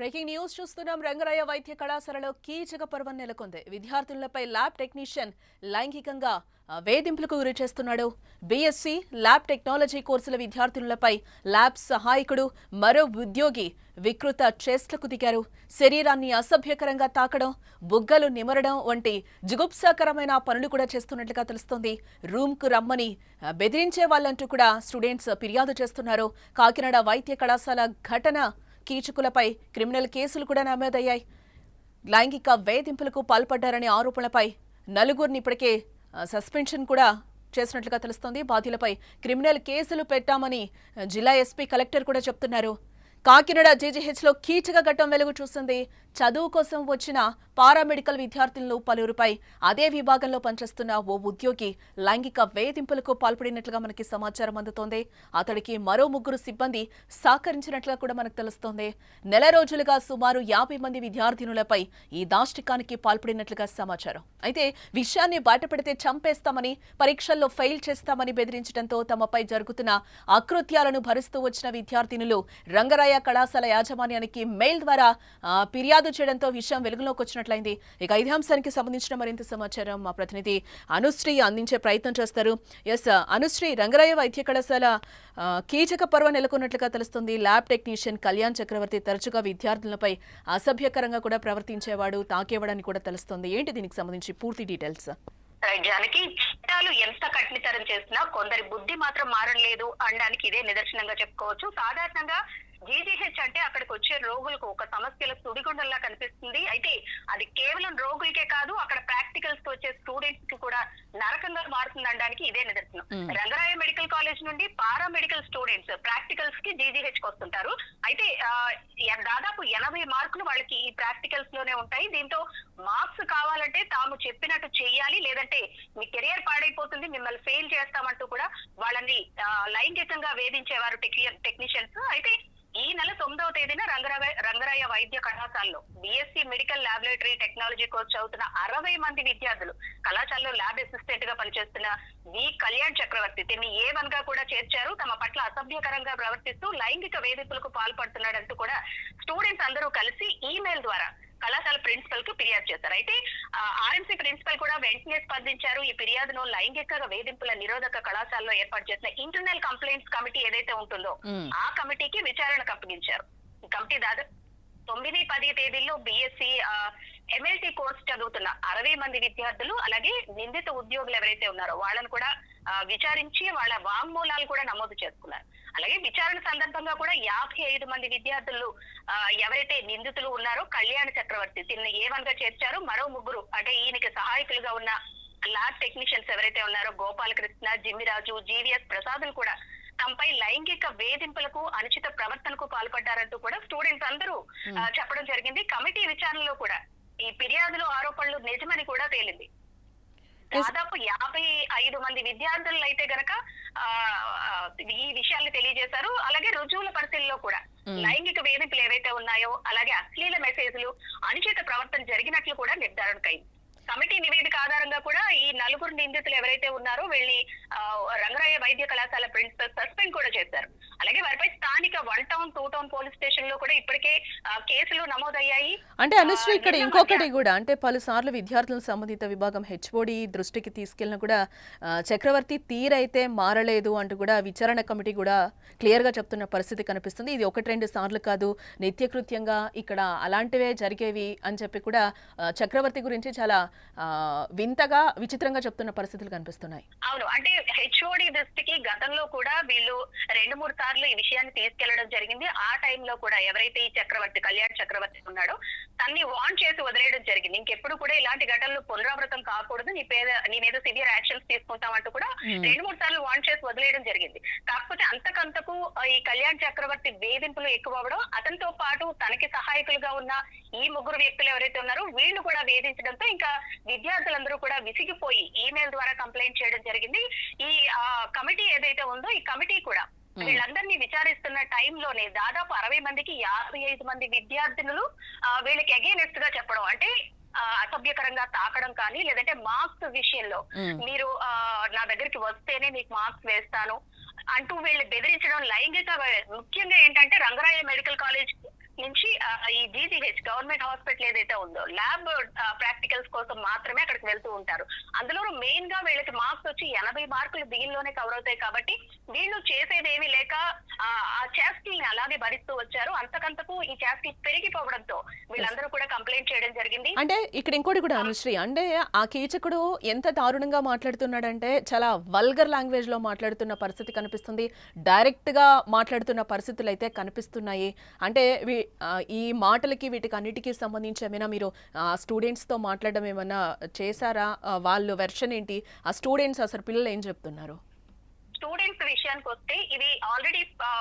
Breaking news చూస్తున్నాం. రంగరాయ వైద్య కళాశాలలో కీచక పర్వం నెలకొంది. విద్యార్థులపై ల్యాబ్ టెక్నీషియన్ లైంగికంగా వేధింపులకు గురి చేస్తున్నాడు. బీఎస్సీ ల్యాబ్ టెక్నాలజీ కోర్సుల విద్యార్థులపై ల్యాబ్ సహాయకుడు మరో ఉద్యోగి వికృత చేష్టలకు దిగారు. శరీరాన్ని అసభ్యకరంగా తాకడం బుగ్గలు నిమరడం వంటి జుగుప్సాకరమైన పనులు కూడా చేస్తున్నట్లుగా తెలుస్తోంది. రూమ్కు రమ్మని బెదిరించే వాళ్ళంటూ కూడా స్టూడెంట్స్ ఫిర్యాదు చేస్తున్నారు. కాకినాడ వైద్య కళాశాల ఘటన కీచకులపై క్రిమినల్ కేసులు కూడా నమోదయ్యాయి. లైంగిక వేధింపులకు పాల్పడ్డారనే ఆరోపణలపై నలుగురిని ఇప్పటికే సస్పెన్షన్ కూడా చేసినట్లుగా తెలుస్తోంది. బాధ్యులపై క్రిమినల్ కేసులు పెట్టామని జిల్లా ఎస్పీ కలెక్టర్ కూడా చెప్తున్నారు. కాకినాడ జేజీహెచ్లో కీచక ఘట్టం వెలుగు చూస్తుంది చదువు కోసం వచ్చిన పారామెడికల్ విద్యార్థులను పలువురిపై అదే విభాగంలో పనిచేస్తున్న ఓ ఉద్యోగి లైంగిక వేధింపులకు పాల్పడినట్లుగా మనకి సమాచారం అందుతోంది. అతడికి మరో ముగ్గురు సిబ్బంది సహకరించినట్లుగా కూడా మనకు తెలుస్తోంది. నెల రోజులుగా సుమారు యాభై మంది విద్యార్థినులపై ఈ దాష్టికానికి పాల్పడినట్లుగా సమాచారం. అయితే విషయాన్ని బయటపెడితే చంపేస్తామని పరీక్షల్లో ఫెయిల్ చేస్తామని బెదిరించడంతో తమపై జరుగుతున్న అకృత్యాలను భరిస్తూ వచ్చిన విద్యార్థినులు రంగరాయ కళాశాల యాజమాన్యానికి మెయిల్ ద్వారా ఫిర్యాదు ఫిర్యాదు చేయడంతో విషయం వెలుగులోకి వచ్చినట్లయింది. ఇక ఇదే అంశానికి సంబంధించిన మరింత సమాచారం మా ప్రతినిధి అనుశ్రీ అందించే ప్రయత్నం చేస్తారు. ఎస్ అనుశ్రీ రంగరాయ వైద్య కళాశాల కీచక పర్వ నెలకొన్నట్లుగా తెలుస్తుంది. ల్యాబ్ టెక్నీషియన్ కళ్యాణ్ చక్రవర్తి తరచుగా విద్యార్థులపై అసభ్యకరంగా కూడా ప్రవర్తించేవాడు తాకేవాడని కూడా తెలుస్తుంది. ఏంటి దీనికి సంబంధించి పూర్తి డీటెయిల్స్? జానకి చట్టాలు ఎంత కఠినతరం చేసినా కొందరి బుద్ధి మాత్రం మారలేదు అనడానికి ఇదే నిదర్శనంగా చెప్పుకోవచ్చు. సాధారణంగా జీజీహెచ్ అంటే అక్కడికి వచ్చే రోగులకు ఒక సమస్యల సుడిగుండంలా కనిపిస్తుంది. అయితే అది కేవలం రోగులకే కాదు అక్కడ ప్రాక్టికల్స్కి వచ్చే స్టూడెంట్స్కి కూడా నరకంగా మారుతుంది అనడానికి ఇదే నిదర్శనం. రంగరాయ మెడికల్ కాలేజ్ నుండి పారా మెడికల్ స్టూడెంట్స్ ప్రాక్టికల్స్కి జీజీహెచ్కి వస్తుంటారు. అయితే దాదాపు ఎనభై మార్కులు వాళ్ళకి ఈ ప్రాక్టికల్స్లోనే ఉంటాయి. దీంతో మార్క్స్ కావాలంటే తాము చెప్పినట్టు చెయ్యాలి. లేదంటే మీ కెరియర్ పాడైపోతుంది మిమ్మల్ని ఫెయిల్ చేస్తామంటూ కూడా వాళ్ళని లైంగికంగా వేధించేవారు టెక్నీషియన్స్. అయితే ఈ నెల తొమ్మిదవ తేదీన రంగరాయ రంగరాయ వైద్య కళాశాలలో BSc medical laboratory technology course చదువుతున్న అరవై మంది విద్యార్థులు కళాశాలలో ల్యాబ్ అసిస్టెంట్గా పనిచేస్తున్న వి కళ్యాణ్ చక్రవర్తి. దీన్ని ఏ వన్గా కూడా చేర్చారు. తమ పట్ల అసభ్యకరంగా ప్రవర్తిస్తూ లైంగిక వేధింపులకు పాల్పడుతున్నాడంటూ కూడా స్టూడెంట్స్ అందరూ కలిసి ఈమెయిల్ ద్వారా కళాశాల ప్రిన్సిపల్కు ఫిర్యాదు చేశారు అయితే ఆర్ఎంసీ ప్రిన్సిపల్ కూడా వెంటనే స్పందించారు. ఈ ఫిర్యాదును లైంగిక వేధింపుల నిరోధక కళాశాలలో ఏర్పాటు చేసిన ఇంటర్నల్ కంప్లైంట్స్ కమిటీ ఏదైతే ఉంటుందో. ఆ కమిటీకి విచారణకు అప్పగించారు. ఈ కమిటీ దాదాపు తొమ్మిది పది తేదీల్లో బిఎస్సి ఎమ్మెల్టీ కోర్స్ చదువుతున్న అరవై మంది విద్యార్థులు అలాగే నిందిత ఉద్యోగులు ఎవరైతే ఉన్నారో వాళ్ళని కూడా విచారించి వాళ్ళ వాంగ్మూలాలు కూడా నమోదు చేసుకున్నారు. అలాగే విచారణ సందర్భంగా కూడా యాభై ఐదు మంది విద్యార్థులు ఆ, ఎవరైతే నిందితులు ఉన్నారో కళ్యాణ చక్రవర్తి దీన్ని ఏ వన్గా చేర్చారు మరో ముగ్గురు అంటే ఈయనకి సహాయకులుగా ఉన్న ల్యాబ్ టెక్నీషియన్స్ ఎవరైతే ఉన్నారో గోపాలకృష్ణ జిమ్మిరాజు జీవీఎస్ ప్రసాదులు కూడా తమపై లైంగిక వేధింపులకు అనుచిత ప్రవర్తనకు పాల్పడ్డారంటూ కూడా స్టూడెంట్స్ అందరూ ఆ, చెప్పడం జరిగింది కమిటీ విచారణలో కూడా ఈ ఫిర్యాదులు ఆరోపణలు నిజమని కూడా తేలింది. దాదాపు యాభై ఐదు మంది విద్యార్థులు అయితే గనక ఈ విషయాల్ని తెలియజేశారు. అలాగే రుజువుల పరిశీలనలో కూడా Mm. లైంగిక వేధింపులు ఏవైతే ఉన్నాయో అలాగే అశ్లీల మెసేజ్లు అనుచిత ప్రవర్తన జరిగినట్లు కూడా నిర్ధారణకైంది కమిటీ నివేదిక ఆధారంగా కూడా ఈ నలుగురు నిందితులు ఎవరైతే ఉన్నారో వెళ్ళి ఆ, రంగరాయ వైద్య కళాశాల ప్రిన్సిపల్ సస్పెండ్ కూడా చేశారు. అలాగే వారిపై స్థానిక one town two town police స్టేషన్లో కూడా ఇప్పటికే కేసులు నమోదయ్యాయి. అంటే అనుశ్రీ ఇక్కడ ఇంకొకటి కూడా అంటే పలుసార్లు విద్యార్థుల సంబంధిత విభాగం హెచ్ఓడి దృష్టికి తీసుకెళ్ళిన కూడా చక్రవర్తి తీరైతే మారలేదు అంటూ కూడా విచారణ కమిటీ కూడా క్లియర్గా చెప్తున్న పరిస్థితి కనిపిస్తుంది. ఇది ఒకటి రెండు సార్లు కాదు నిత్యకృత్యంగా ఇక్కడ అలాంటివే జరిగేవి అని చెప్పి కూడా చక్రవర్తి గురించి చాలా వింతగా విచిత్రంగా చెప్తున్న పరిస్థితులు కనిపిస్తున్నాయి. అవును. అంటే హెచ్ఓడి దృష్టికి గతంలో కూడా వీళ్ళు రెండు మూడు సార్లు ఈ విషయాన్ని తీసుకెళ్ళడం జరిగింది. ఆ టైంలో కూడా ఎవరైతే ఈ చక్రవర్తి కళ్యాణ్ చక్రవర్తి ఉన్నాడో తన్ని వాన్ చేసి వదిలేయడం జరిగింది. ఇంకెప్పుడు కూడా ఇలాంటి ఘటనలు పునరావృతం కాకూడదు. నీ పేద నీ మీద సివియర్ యాక్షన్స్ తీసుకుంటామంటూ కూడా. రెండు మూడు సార్లు వాన్ చేసి వదిలేయడం జరిగింది. కాకపోతే అంతకంతకు ఈ కళ్యాణ్ చక్రవర్తి వేధింపులు ఎక్కువ అవ్వడం అతనితో పాటు తనకి సహాయకులుగా ఉన్న ఈ ముగ్గురు వ్యక్తులు ఎవరైతే ఉన్నారో వీళ్ళు కూడా వేధించడంతో ఇంకా విద్యార్థులందరూ కూడా విసిగిపోయి ఈమెయిల్ ద్వారా కంప్లైంట్ చేయడం జరిగింది. ఈ కమిటీ ఏదైతే ఉందో ఈ కమిటీ కూడా వీళ్ళందరినీ విచారిస్తున్న టైంలోనే దాదాపు అరవై మందికి యాభై ఐదు మంది విద్యార్థినులు వీళ్ళకి అగేనెస్ట్గా చెప్పడం అంటే అసభ్యకరంగా తాకడం కానీ లేదంటే మార్క్స్ విషయంలో. మీరు ఆ, నా దగ్గరికి వస్తేనే మీకు మార్క్స్ వేస్తాను అంటూ వీళ్ళు బెదిరించడం లైంగిక ముఖ్యంగా ఏంటంటే రంగరాయ మెడికల్ కాలేజ్ నుంచి ఈ జీజీహెచ్ గవర్నమెంట్ హాస్పిటల్ ఏదైతే ఉందో ల్యాబ్ ప్రాక్టికల్స్ కోసం మాత్రమే అక్కడికి వెళ్తూ ఉంటారు. అందులో మెయిన్గా వీళ్ళకి మార్క్స్ వచ్చి ఎనభై మార్కులు దీనిలోనే కవర్ అవుతాయి కాబట్టి వీళ్ళు చేసేదేమీ లేక ఆ, చేష్టల్ని అలాగే భరిస్తూ వచ్చారు. అంతకంతకు ఈ చేష్టలు పెరిగిపోవడంతో వీళ్ళందరూ కూడా కంప్లైంట్ చేయడం జరిగింది. అంటే ఇక్కడ ఇంకోటి కూడా అనుశ్రీ అంటే ఆ కీచకుడు ఎంత దారుణంగా మాట్లాడుతున్నాడంటే చాలా వల్గర్ లాంగ్వేజ్లో మాట్లాడుతున్న పరిస్థితి కనిపిస్తుంది. డైరెక్ట్గా మాట్లాడుతున్న పరిస్థితులు అయితే కనిపిస్తున్నాయి. అంటే ఈ మాటలకి వీటికి అన్నిటికీ సంబంధించి ఏమైనా మీరు స్టూడెంట్స్తో మాట్లాడడం ఏమైనా చేశారా? వాళ్ళు వెర్షన్ ఏంటి? ఆ స్టూడెంట్స్ అసలు పిల్లలు ఏం చెప్తున్నారు? స్టూడెంట్స్ విషయానికి వస్తే ఇది ఆల్రెడీ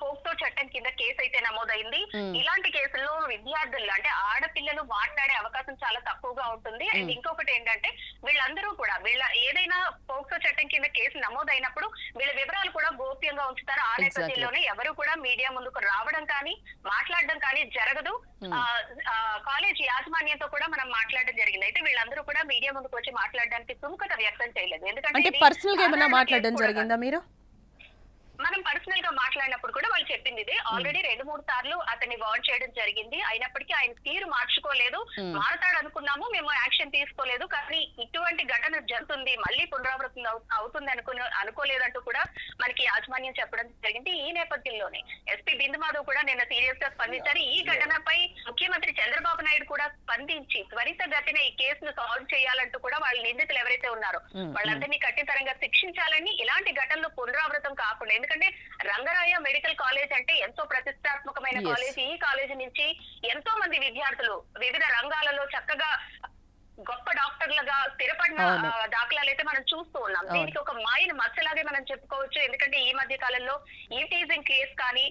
పోక్సో చట్టం కింద కేసు అయితే నమోదైంది. ఇలాంటి కేసుల్లో విద్యార్థులు అంటే ఆడపిల్లలు మాట్లాడే అవకాశం చాలా తక్కువగా ఉంటుంది. అండ్. ఇంకొకటి ఏంటంటే వీళ్ళందరూ కూడా వీళ్ళ ఏదైనా పోక్సో చట్టం కింద కేసు నమోదైనప్పుడు వీళ్ళ వివరాలు కూడా గోప్యంగా ఉంచుతారు. ఆ. నేపథ్యంలోనే ఎవరు కూడా మీడియా ముందుకు రావడం కానీ మాట్లాడడం కానీ జరగదు. కాలేజ్ యాజమాన్యంతో కూడా మనం మాట్లాడడం జరిగింది. అయితే వీళ్ళందరూ కూడా మీడియా ముందుకు వచ్చి మాట్లాడడానికి సుముఖత వ్యక్తం చేయలేదు. ఎందుకంటే పర్సనల్గా ఏమైనా మాట్లాడడం జరిగిందా మీరు? పర్సనల్గా మాట్లాడినప్పుడు కూడా వాళ్ళు చెప్పింది ఇదే. ఆల్రెడీ రెండు మూడు సార్లు అతన్ని వార్న్ చేయడం జరిగింది. అయినప్పటికీ ఆయన తీరు మార్చుకోలేదు. Hmm. మారతాడు అనుకున్నాము మేము యాక్షన్ తీసుకోలేదు. కానీ ఇటువంటి ఘటన జరుగుతుంది మళ్ళీ పునరావృతం అవు- అవుతుంది అనుకుని అనుకోలేదంటూ కూడా మనకి యాజమాన్యం చెప్పడం జరిగింది. ఈ నేపథ్యంలోనే ఎస్పీ బిందు మాధవ్ కూడా నిన్న సీరియస్గా స్పందించారు. ఈ ఘటనపై ముఖ్యమంత్రి చంద్రబాబు నాయుడు కూడా స్పందించి త్వరితగతిన ఈ కేసును సాల్వ్ చేయాలంటూ కూడా వాళ్ళ నిందితులు ఎవరైతే ఉన్నారో Hmm. వాళ్ళందరినీ కఠినతరంగా శిక్షించాలని ఇలాంటి ఘటనలు పునరావృతం కాకుండా ఎందుకంటే రంగరాయ మెడికల్ కాలేజ్ అంటే ఎంతో ప్రతిష్టాత్మకమైన. కాలేజ్ ఈ కాలేజ్ నుంచి ఎంతో మంది విద్యార్థులు వివిధ రంగాలలో చక్కగా గొప్ప డాక్టర్లుగా స్థిరపడిన దాఖలాలు అయితే మనం చూస్తూ ఉన్నాం. దీనికి ఒక మాయన మచ్చలాగే మనం చెప్పుకోవచ్చు ఎందుకంటే ఈ మధ్య కాలంలో ఈ టీజింగ్ కేసు కానీ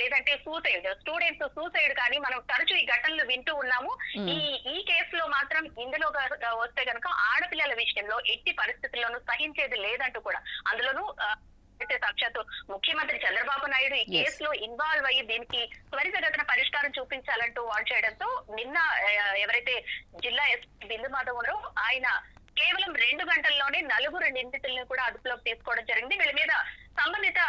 లేదంటే సూసైడ్ స్టూడెంట్స్ సూసైడ్ కానీ మనం తరచూ ఈ ఘటనలు వింటూ ఉన్నాము. ఈ ఈ కేసులో మాత్రం ఇందులో వస్తే గనక ఆడపిల్లల విషయంలో ఎట్టి పరిస్థితుల్లోనూ సహించేది లేదంటూ కూడా అందులోనూ అయితే సాక్షాత్తు ముఖ్యమంత్రి చంద్రబాబు నాయుడు ఈ. కేసులో ఇన్వాల్వ్ అయ్యి దీనికి త్వరితగతిన పరిష్కారం చూపించాలంటూ వాన్ చేయడంతో నిన్న ఎవరైతే జిల్లా ఎస్పీ బిందు మాధవ్ ఉన్నారో ఆయన కేవలం రెండు గంటల్లోనే నలుగురు నిందితులను కూడా అదుపులోకి తీసుకోవడం జరిగింది వీళ్ళ మీద సంబంధిత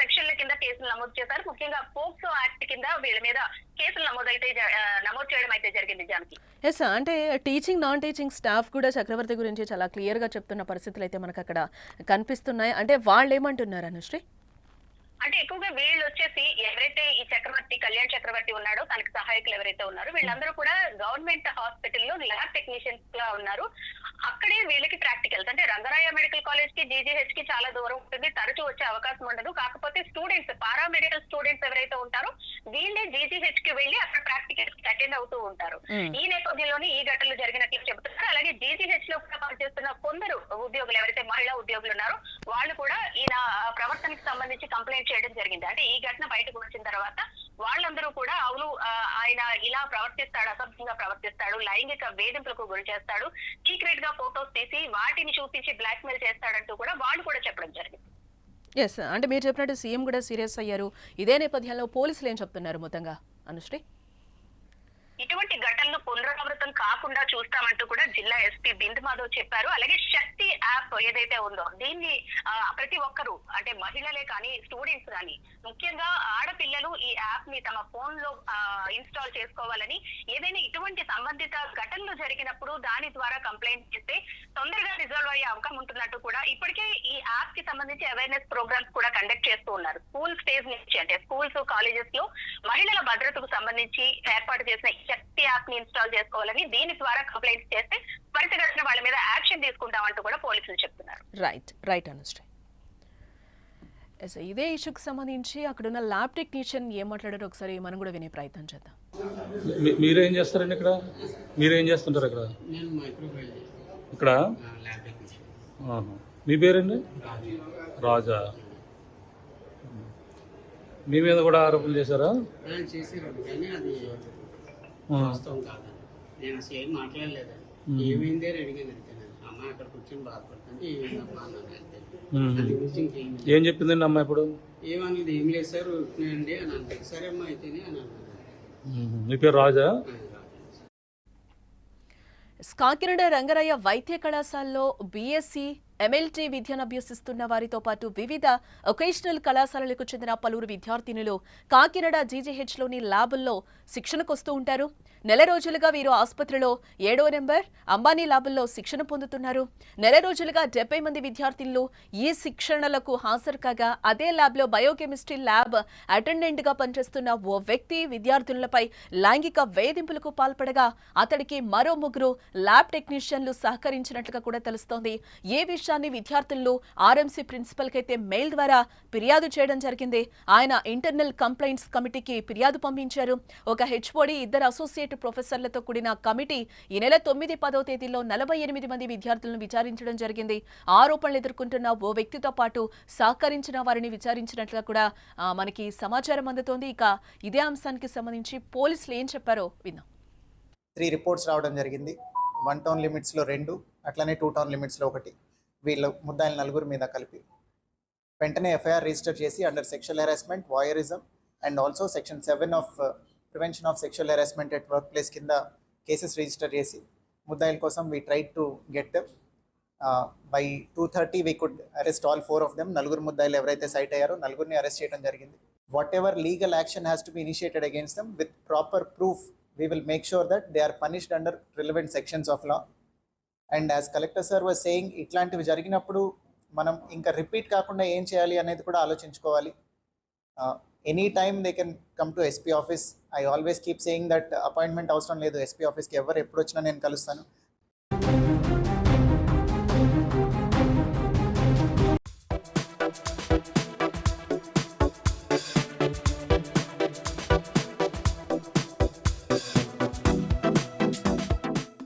సెక్షన్ల కింద కేసులు నమోదు చేశారు. ముఖ్యంగా పోక్సో యాక్ట్ కింద వీళ్ళ మీద కేసులు నమోదైతే జ- ఆ, నమోదు చేయడం అయితే జరిగింది జానకి ఎస్ అంటే టీచింగ్ నాన్ టీచింగ్ స్టాఫ్ కూడా చక్రవర్తి గురించి చాలా క్లియర్గా చెప్తున్న పరిస్థితులు అయితే మనకు అక్కడ కనిపిస్తున్నాయి. అంటే వాళ్ళు ఏమంటున్నారు అనుశ్రీ? అంటే ఎక్కువగా వీళ్ళు వచ్చేసి ఎవరైతే ఈ చక్రవర్తి కళ్యాణ్ చక్రవర్తి ఉన్నాడో తనకి సహాయకులు ఎవరైతే ఉన్నారో వీళ్ళందరూ కూడా గవర్నమెంట్ హాస్పిటల్లో ల్యాబ్ టెక్నీషియన్స్గా ఉన్నారు. అక్కడే వీళ్ళకి ప్రాక్టికల్స్ అంటే రంగరాయ మెడికల్ కాలేజ్కి జీజీహెచ్కి చాలా దూరం ఉంటుంది. తరచూ వచ్చే అవకాశం ఉండదు. కాకపోతే స్టూడెంట్స్ పారామెడికల్ స్టూడెంట్స్ ఎవరైతే ఉంటారో వీళ్ళే జీజీహెచ్కి వెళ్ళి అక్కడ ప్రాక్టికల్స్ అటెండ్ అవుతూ ఉంటారు. ఈ నేపథ్యంలోనే ఈ ఘటనలు జరిగినట్లు చెబుతున్నారు. అలాగే జీజీహెచ్లో కూడా పనిచేస్తున్న కొందరు ఉద్యోగులు ఎవరైతే మహిళా ఉద్యోగులు ఉన్నారో వాళ్ళు కూడా ఈయన ప్రవర్తనకి సంబంధించి కంప్లైంట్ చేయడం జరిగింది. అంటే ఈ ఘటన బయటకు వచ్చిన తర్వాత వాళ్ళందరూ కూడా అవును ఆయన ఇలా ప్రవర్తిస్తాడు అసభ్యంగా ప్రవర్తిస్తాడు లైంగిక వేధింపులకు గురి చేస్తాడు సీక్రెట్గా ఫోటోస్ తీసి వాటిని చూపించి బ్లాక్ మెయిల్ చేస్తాడంటూ కూడా వాళ్ళు కూడా చెప్పడం జరిగింది. ఎస్ అంటే మీరు చెప్పినట్టు సీఎం కూడా సీరియస్ అయ్యారు. ఇదే నేపథ్యంలో పోలీసులు ఏం చెప్తున్నారు మొత్తంగా? అనుశ్రీ? ఇటువంటి ఘటనలు పునరావృతం కాకుండా చూస్తామంటూ కూడా జిల్లా ఎస్పీ బిందు మాధవ్ చెప్పారు. అలాగే శక్తి యాప్ ఏదైతే ఉందో దీన్ని ప్రతి ఒక్కరూ అంటే మహిళలే కానీ స్టూడెంట్స్ కానీ ముఖ్యంగా ఆడపిల్లలు ఈ యాప్ని తమ ఫోన్లో ఇన్స్టాల్ చేసుకోవాలని ఏదైనా ఇటువంటి సంబంధిత ఘటనలు జరిగినప్పుడు దాని ద్వారా కంప్లైంట్ చేస్తే తొందరగా రిజాల్వ్ అయ్యే అవకాశం ఉంటున్నట్టు కూడా ఇప్పటికే ఈ యాప్కి సంబంధించి అవేర్నెస్ ప్రోగ్రామ్స్ కూడా కండక్ట్ చేస్తూ ఉన్నారు. స్కూల్ స్టేజ్ నుంచి అంటే స్కూల్స్ కాలేజెస్లో మహిళల భద్రతకు సంబంధించి ఏర్పాటు చేసిన శక్తి యాప్ని ఇన్స్టాల్ చేసుకోవాలని దీని ద్వారా కంప్లైంట్స్ చేస్తే త్వరితగతిన వాళ్ళ మీద యాక్షన్ తీసుకుంటామంటూ కూడా పోలీసులు చెప్తున్నారు. రైట్ రైట్ అనుశ్రీ ఎస్ ఇదే ఇష్యూకి సంబంధించి అక్కడున్న ల్యాబ్ టెక్నీషియన్ ఏం మాట్లాడారో ఒకసారి మనం కూడా వినే ప్రయత్నం చేద్దాం. మీరేం చేస్తారండి ఇక్కడ? మీరేం చేస్తుంటారు ఇక్కడ? నేను మైక్రోబయాలజీ ఇక్కడ. మీ పేరండి? రాజు. మీ మీద కూడా ఆరోపణలు చేశారా? కానీ అది. వాస్తవం కాదని నేను అసలు ఏం మాట్లాడలేదండి ఏమైంది అని అడిగాను అక్కడ కూర్చొని బాధపడుతుంది ఏమైందమ్మా అన్నాను అంతే. మ్మ్. అది గురించి ఇంకేం లేదు. ఏం చెప్పిందండి అమ్మ ఇప్పుడు? ఏమన్నది ఏం లేదు సార్ అని అంటే సరే అమ్మా అయితేనే అని అన్నాను మీ పేరు రాజా? కాకినాడ రంగరయ్య వైద్య కళాశాలలో బీఎస్సీ ఎమ్మెల్టీ విద్యను అభ్యసిస్తున్న వారితో పాటు వివిధ ఒకేషనల్ కళాశాలలకు చెందిన పలువురు విద్యార్థినులు కాకినాడ జీజీహెచ్లోని ల్యాబుల్లో శిక్షణకొస్తూ ఉంటారు. నెల రోజులుగా వీరు ఆసుపత్రిలో ఏడో నెంబర్ అంబానీ ల్యాబుల్లో శిక్షణ పొందుతున్నారు. నెల రోజులుగా డెబ్బై మంది విద్యార్థినులు ఈ శిక్షణలకు హాజరు కాగా అదే ల్యాబ్లో బయోకెమిస్ట్రీ ల్యాబ్ అటెండెంట్గా పనిచేస్తున్న ఓ వ్యక్తి విద్యార్థినులపై లైంగిక వేధింపులకు పాల్పడగా అతడికి మరో ముగ్గురు ల్యాబ్ టెక్నీషియన్లు సహకరించినట్లుగా కూడా తెలుస్తోంది. ఏ విషయాన్ని విద్యార్థులు ఆర్ఎంసీ ప్రిన్సిపల్ కైతే మెయిల్ ద్వారా ఫిర్యాదు చేయడం జరిగింది ఆయన ఇంటర్నల్ కంప్లైంట్స్ కమిటీకి ఫిర్యాదు పంపించారు. ఒక హెచ్ఓడి ఇద్దరు అసోసియేట్ ప్రొఫెసర్లతో కూడిన కమిటీ ఈ నెల తొమ్మిది పదో తేదీలో నలభై ఎనిమిది మంది విద్యార్థులను విచారించడం జరిగింది. ఆరోపణలు ఎదుర్కొంటున్న ఓ వ్యక్తితో పాటు సహకరించిన వారిని విచారించినట్లుగా కూడా మనకి సమాచారం అందుతోంది. ఇక ఇదే అంశానికి సంబంధించి పోలీసులు ఏం చెప్పారో విన్నాం త్రీ రిపోర్ట్స్ రావడం జరిగింది. వన్ టౌన్ లిమిట్స్లో రెండు అట్లనే టూ టౌన్ లిమిట్స్లో ఒకటి. వీళ్ళ ముద్దాయిల నలుగురు మీద కలిపి. వెంటనే ఎఫ్ఐఆర్ రిజిస్టర్ చేసి under sexual harassment voyeurism and also section seven of prevention of sexual harassment at workplace కింద కేసెస్ రిజిస్టర్ చేసి ముద్దాయిల కోసం we try to get them by two thirty we could arrest all four of them నలుగురు ముద్దాయిలు ఎవరైతే site అయ్యారో నలుగురిని arrest చేయడం జరిగింది. Whatever legal action has to be initiated against them with proper proof we will make sure that they are punished under relevant sections of law and as collector sir was saying ఇట్లాంటివి జరిగినప్పుడు మనం ఇంకా repeat కాకుండా ఏం చేయాలి అనేది కూడా ఆలోచించుకోవాలి. any time they can come to SP office I always keep saying that appointment అవసరం లేదు ఎస్పీ ఆఫీస్కి ఎవరు ఎప్పుడు వచ్చినా నేను కలుస్తాను